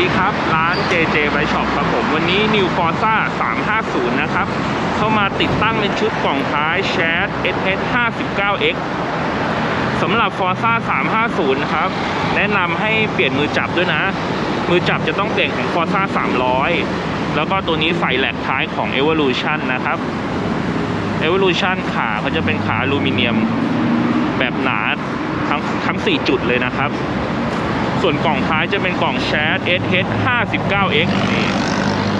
ดีครับ ร้าน JJ b i Shop ครับผม วันนี้ New Forza 350 นะครับ เข้ามาติดตั้งเป็นชุดกล่องท้าย Chat SS 59X สำหรับ Forza 350 นะครับ แนะนำให้เปลี่ยนมือจับด้วยนะ มือจับจะต้องเปลี่ยนของ Forza 300 แล้วก็ตัวนี้ใส่แหลกท้ายของ Evolution นะครับ Evolution ขาเขาจะเป็นขาอลูมิเนียมแบบหนาทั้งทั้ง 4 จุดเลยนะครับ ส่วนกล่องท้ายจะเป็นกล่อง Chat SH 59X นี่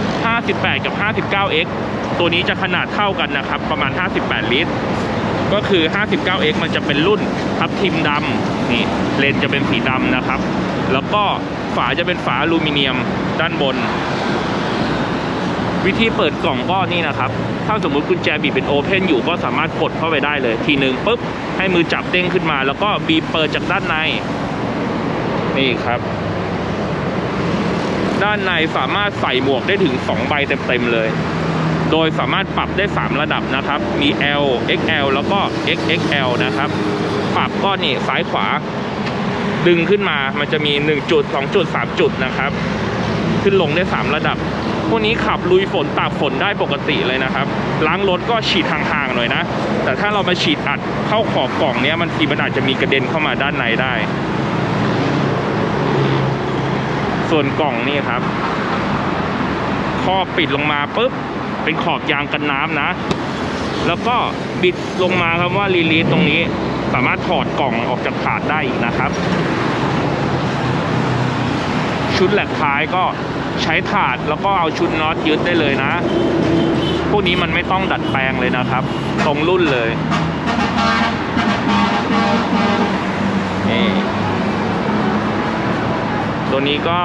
58 กับ 59X ตัวนี้จะขนาดเท่ากันนะครับ ประมาณ 58 ลิตร ก็คือ 59X มันจะเป็นรุ่นทับทิมดำนี่เลนจะเป็นสีดำนะครับ แล้วก็ฝาจะเป็นฝาอลูมิเนียมด้านบน วิธีเปิดกล่องก็นี่นะครับ ถ้าสมมุติกุญแจบีบเป็นโอเพนอยู่ก็สามารถกดเข้าไปได้เลย ทีหนึ่งปุ๊บให้มือจับเด้งขึ้นมา แล้วก็บีบเปิดจากด้านใน นี่ครับ ด้านในสามารถใส่หมวกได้ถึง 2 ใบเต็มๆเลย โดยสามารถปรับได้ 3 ระดับนะครับ มี L XL แล้วก็ XXL นะครับ ปรับก็นี่ซ้ายขวา ดึงขึ้นมามันจะมี 1 จุด 2 จุด 3 จุดนะครับ ขึ้นลงได้ 3 ระดับพวกนี้ขับลุยฝนตากฝนได้ปกติเลยนะครับ ล้างรถก็ฉีดห่างๆหน่อยนะ แต่ถ้าเรามาฉีดอัดเข้าขอบกล่องเนี้ยมันทีมันอาจจะมีกระเด็นเข้ามาด้านในได้ ส่วนกล่องนี่ครับครอบปิดลงมาปุ๊บ เป็นขอบยางกันน้ำนะ แล้วก็บิดลงมาครับว่ารีลีสตรงนี้ สามารถถอดกล่องออกจากถาดได้อีกนะครับ ชุดแหลกท้ายก็ใช้ถาดแล้วก็เอาชุดน็อตยึดได้เลยนะ พวกนี้มันไม่ต้องดัดแปลงเลยนะครับ ตรงรุ่นเลย ตัวนี้ก็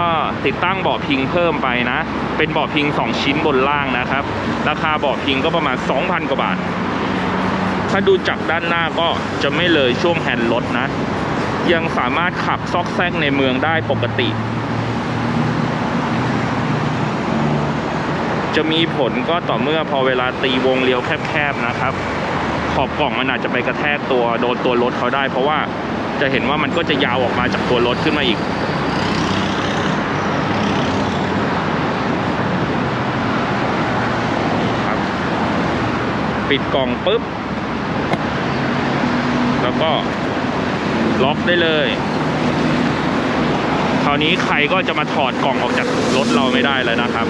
ติดตั้งเบาะพิงเพิ่มไปนะ เป็นเบาะพิง 2 ชิ้นบนล่างนะครับ ราคาเบาะพิงก็ประมาณ 2,000 กว่าบาท ถ้าดูจากด้านหน้าก็จะไม่เลยช่วงแฮนด์รถนะ ยังสามารถขับซอกแซกในเมืองได้ปกติ จะมีผลก็ต่อเมื่อพอเวลาตีวงเลี้ยวแคบๆนะครับ ขอบกล่องมันอาจจะไปกระแทกตัวโดนตัวรถเขาได้ เพราะว่าจะเห็นว่ามันก็จะยาวออกมาจากตัวรถขึ้นมาอีก ครับ ปิดกล่องปุ๊บ แล้วก็ล็อกได้เลย คราวนี้ใครก็จะมาถอดกล่องออกจากรถเราไม่ได้แล้วนะครับ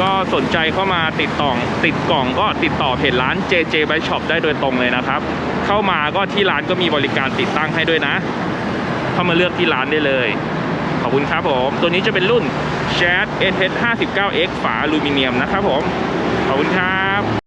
ก็สนใจเข้ามาติดต่อติดกล่องก็ติดต่อเพจร้าน JJ b i Shop ได้โดยตรงเลยนะครับ เข้ามาก็ที่ร้านก็มีบริการติดตั้งให้ด้วยนะ เข้ามาเลือกที่ร้านได้เลย ขอบคุณครับผม ตัวนี้จะเป็นรุ่น Chat SH 59X ฝาอลูมิเนียมนะครับผม ขอบคุณครับ